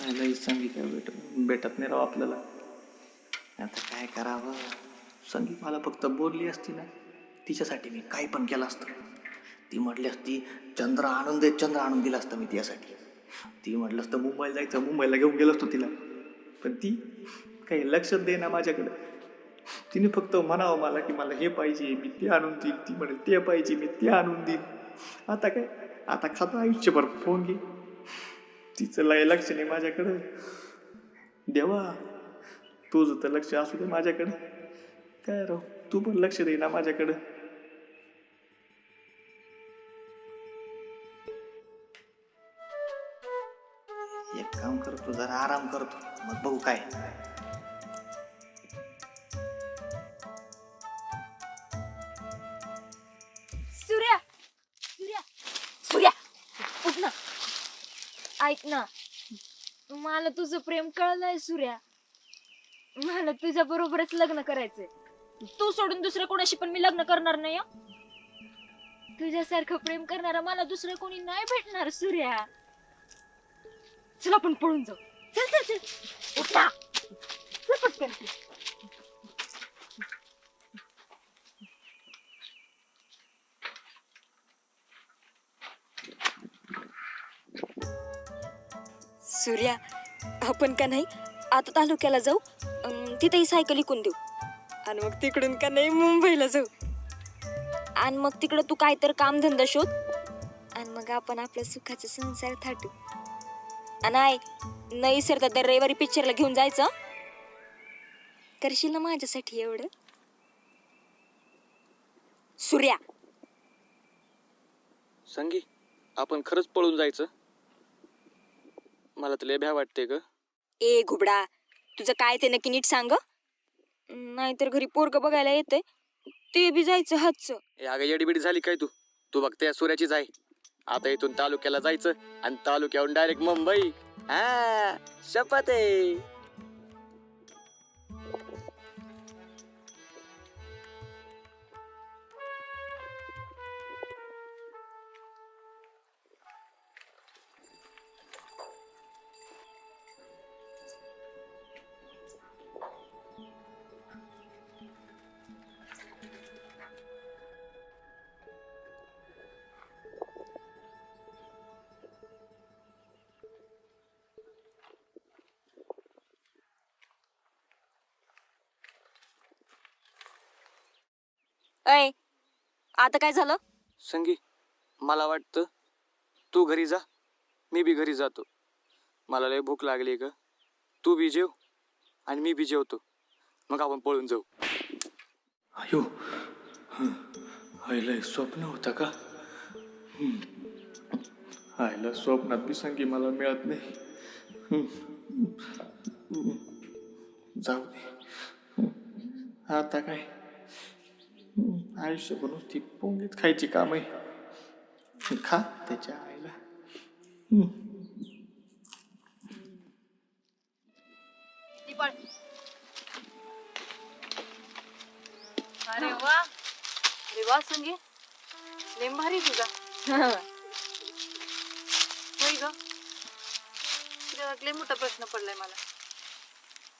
संगी काय भेट भेटत नाही राव आपल्याला. आता काय करावं? संगी मला फक्त बोलली असती ना तिच्यासाठी मी काय पण केलं असतं. ती म्हटली असती चंद्र आणून दे चंद्र आणून दिला असतं मी तिच्यासाठी. ती म्हटलं असतं मुंबईला जायचं मुंबईला घेऊन गेलो असतो तिला. पण ती काही लक्ष दे ना माझ्याकडे. तिने फक्त म्हणावं मला की मला हे पाहिजे मी ते आणून देईन. ती म्हणे ते पाहिजे मी ते आणून देईन. आता काय? आता खाता आयुष्यभर फोन घे. तिचं लय लक्ष नाही माझ्याकडं. देवा तुझं तर लक्ष असू दे माझ्याकडं. काय राव तू पण लक्ष दे ना माझ्याकडं. एक काम करतो जरा आराम करतो. मग बघू काय. ऐक ना. मला तुझं प्रेम कळलंय सूर्या. मला तुझ्या बरोबरच लग्न करायचंय. तू सोडून दुसऱ्या कोणाशी पण मी लग्न करणार नाही हं. तुझ्यासारखं प्रेम करणारा मला दुसरं कोणी नाही भेटणार सूर्या. चल आपण पळून जाऊ. चल चल चल. उठा. चल पटकन. सूर्या आपण का नाही आता तालुक्याला जाऊ तिथेही सायकल इकून देऊ. आणि मग तिकडून का नाही मुंबईला जाऊ? आणि मग तिकडं तू काय तर कामधंदा शोध. आणि मग आपण आपल्या सुखाचा संसार थाटू. आणि आय नाही सर तर रविवारी पिक्चरला घेऊन जायचं? करशील ना माझ्यासाठी एवढं? सूर्या. संगी आपण खरंच पळून जायचं. मला तुला भ्या वाटते ग. ए घुबडा तुझं काय ते नक्की नीट सांग नाहीतर घरी पोरग बघायला येतंय. ते बी जायचं हातचं. ए अगं येडीबिडी झाली काय तू? तू बघ त्या सूर्याचीच आहे. आता इथून तालुक्याला जायचं आणि तालुक्याहून डायरेक्ट मुंबई. हा शपथ आहे. अय आता काय झालं संगी मला वाटतं तू घरी जा मी बी घरी जातो मला लय भूक लागली ग तू बी जेव आणि मी बी जेवतो मग आपण पळून जाऊ अयो आईला स्वप्न होतं का हं. आईला स्वप्नात बी संगी मला मिळत नाही. जाऊ दे. आता काय. आयुष्यभर नुसती पोंगीच खायची काम आहे. खा त्याच्या आईला. अरे वा. अरे वा संगे. लेम भारी तुझा. होय ग. लय मोठा प्रश्न पडलाय मला.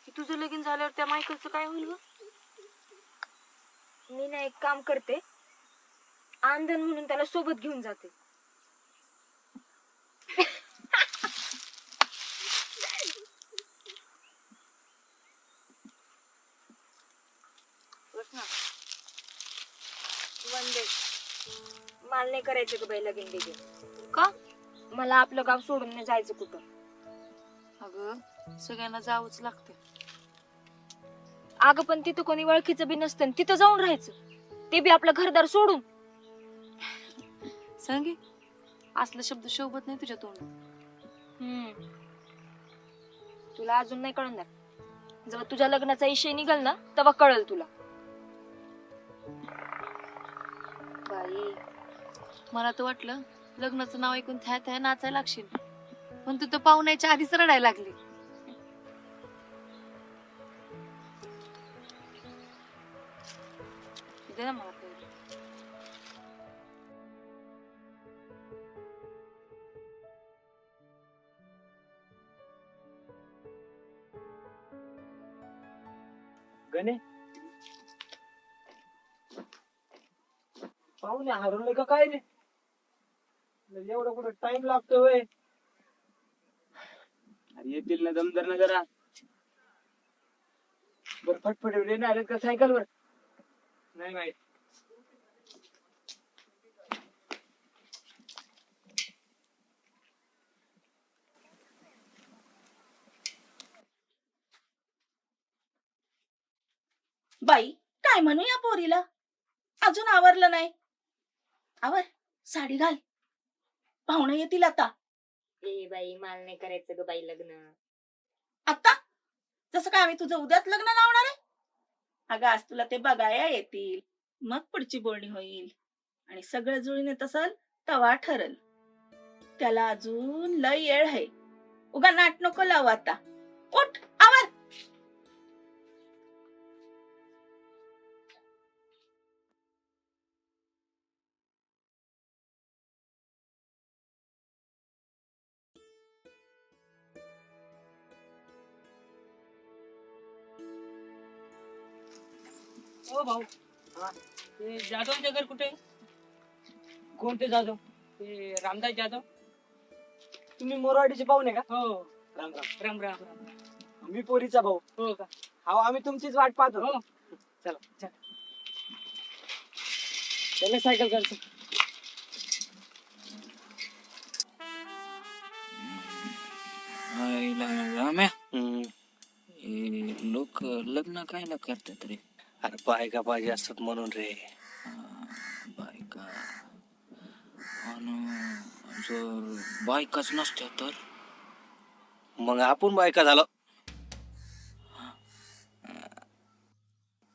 की तुझं लगीन झाल्यावर त्या मायकलचं काय होईल ग? मी ना एक काम करते. आंधन म्हणून त्याला सोबत घेऊन जाते. वंदे. मला नाही करायचं ग बाई लगीन बिगीन. का? मला आपलं गाव सोडून नाही जायचं कुठं. अगं सगळ्यांना जावंच लागते अगं पण तिथं कोणी ओळखीचं बी नसतं आणि तिथं जाऊन राहायचं. ते बी आपलं घरदार सोडून. संगे असला शब्द शोभत नाही तुझ्या तोंडात. हम्म. तुला अजून नाही कळणार. जेव्हा तुझ्या लग्नाचा विषय निघाल ना तेव्हा कळल तुला. बाई. मला तर वाटलं लग्नाचं नाव ऐकून थ्या थ्या नाचायला लागशील. पण तू तर पाहुण्याच्या आधीच रडायला लागली. दे ना मला पोरी गणे. पाहुणे हरवले का काय रे? एवढं कुठं टाइम लागतो वय अरे येतील ना दमदार ना जरा. बर फटफट येऊन येणार आहेत का सायकलवर? नाही माहीत बाई काय म्हणू या पोरीला? अजून आवरलं नाही. आवर साडी घाल. पाहुणे येतील आता. ए बाई मला नाही करायचं ग बाई लग्न. आता? जसं काय आम्ही तुझं उद्याच लग्न लावणार आहे? अगं आज तुला ते बघाया येतील. मग पुढची बोलणी होईल. आणि सगळं जुळून येत असल तवा ठरल. त्याला अजून लय येळ आहे. उगा नाट नको लावू आता. उठ! ओ भाऊ. ते जाधवचं घर कुठे? कोणते जाधव? ते रामदास जाधव. तुम्ही मोरवाडीचे पाहुणे का? हो. राम राम. राम राम. राम मी पोरीचा भाऊ. हो का? हो आम्ही तुमचीच वाट पाहतो. हो. चला. चला. चला सायकल करतो राम्या. लोक लग्न काय ना करतात रे? अरे बायका पाहिजे असतात म्हणून रे. बायका. आणि जर बायकाच नसत्या तर? मग आपण बायका झालो.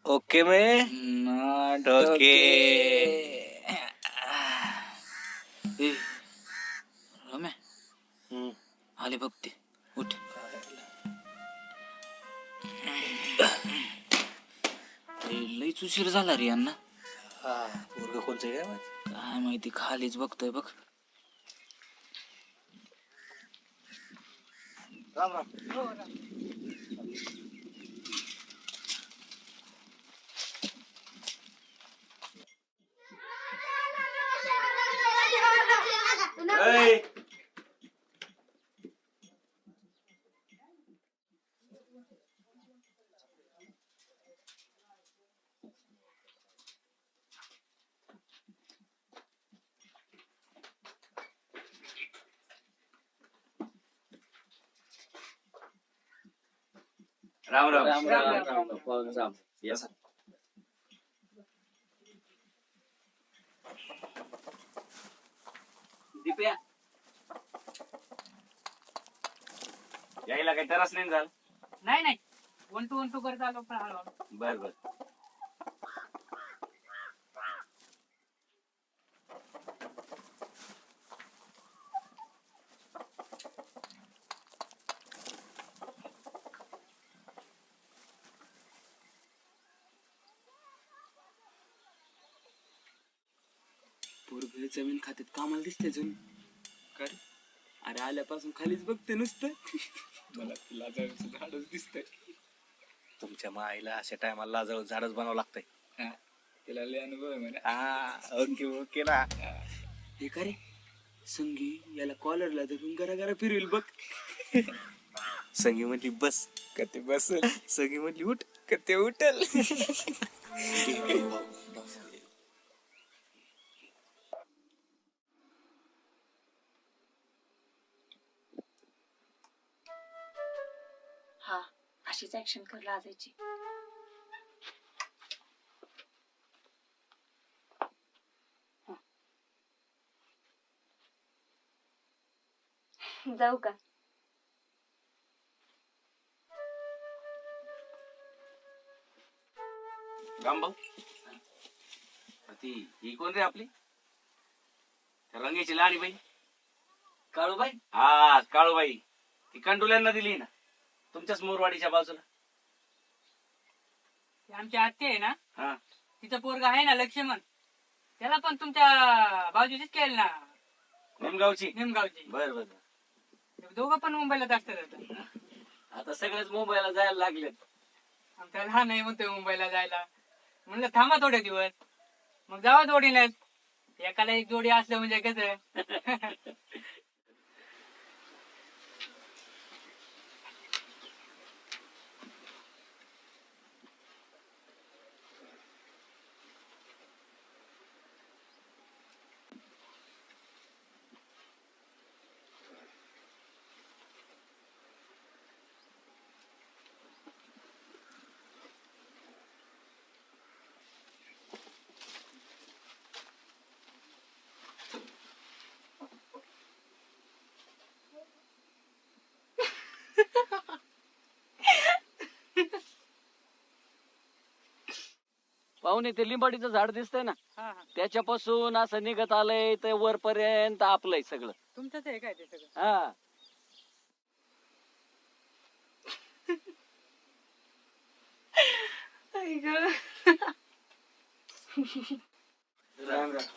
ओके मे? ओके. रम्या. आले बघ ते. उठ. लईच उशीर झाला रे यांना. हा पोरग कोणचं आहे काय माहीत? काय माहिती खालीच बघतोय बघ. राम राम. राम राम. राम राम. दिप्या. यायला काही त्रास नाही झाला? नाही नाही. वन टू वन टू करत आलो पण हळूहळू. बर बर. पोरग जमीन खात्यात कामाला दिसते जमीन काय अरे आल्यापासून खालीच बघते नुसतं. मला लाजाळूचं झाडच दिसतंय. तुमच्या माईला अशा टायमाला लाजळ झाडच बनावं लागतंय. तिला लय अनुभव आहे म्हणे. हा ओके ओके ना. हे. का रे? संगी याला कॉलरला धरून गरा गरा फिरवेल बघ. संगी म्हणली बस. का ते बसल? संगी म्हणली उठ. का ते उठल? अशीच ऍक्शन कर लाजायची. जाऊ का? रामभाऊ ती ही कोण रे आपली? त्या रंगेची लहानी बाई. काळूबाई? हा काळूबाई. ती कंडुल्यांना दिली ना. तुमच्याच मोरवाडीच्या बाजूला. ती आमची आत्या आहे ना? हा. तिचा पोरगा आहे ना लक्ष्मण. त्याला पण तुमच्या बाजूचीच केलं ना. निमगावची? निमगावची. बर बर दोघं पण मुंबईला असतात आता. आता सगळेच मुंबईला जायला लागलेत. आमचा लहान आहे म्हणतोय मुंबईला जायला. म्हणलं थांबा थोडे दिवस. मग जावा जोडीने एकाला एक जोडी असलं म्हणजे कसं? पाहुणे ते लिंबाडीचं झाड दिसतंय ना त्याच्यापासून असं निघत आलंय ते वरपर्यंत आपलंय सगळं. तुमचंच आहे काय ते सगळं? हा.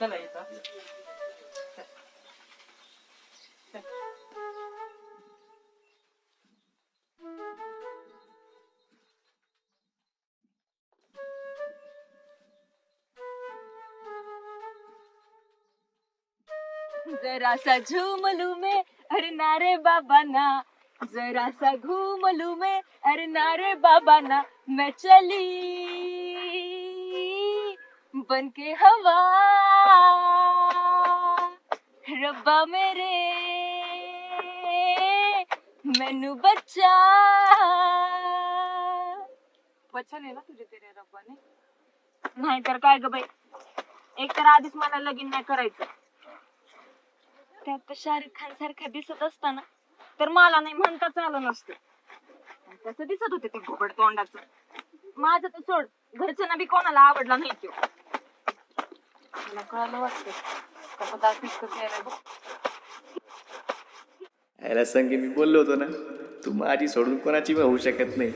चला येतो जरा सा झूम लू मैं अरे नारे बाबा ना. जरा सा घूम लू मैं अरे नारे बाबा ना. मैं चली बन के हवा. रब्बा मेरे मैनू बच्चा. बच्चा नाही ना तुझे तेरे रब्बाने? नाही तर काय ग बाई? एक तर आधीच मला लगीन नाही करायचं. त्यात शाहरुख खान सारखा दिसत असताना तर मला नाही म्हणताच आलं नसतं. आणि दिसत होते ते घोबड तोंडाचं. माझं तर सोड घरच्यांना बी कोणाला आवडला नाही तो. मला कळालं वाटतं. कपदार फिक्क बघ. याला संगी मी बोललो होतो ना तू माझी सोडून कोणाची होऊ शकत नाही.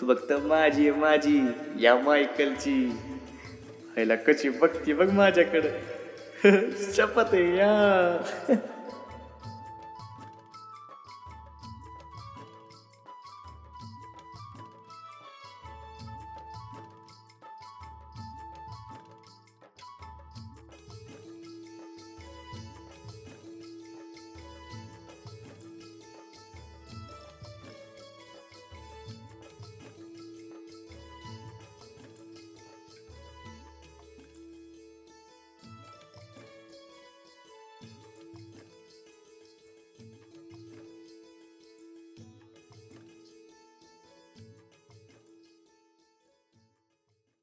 तू फक्त माझी माझी. या मायकलची. ह्याला कशी बघती बघ माझ्याकडं. शपथ आहे या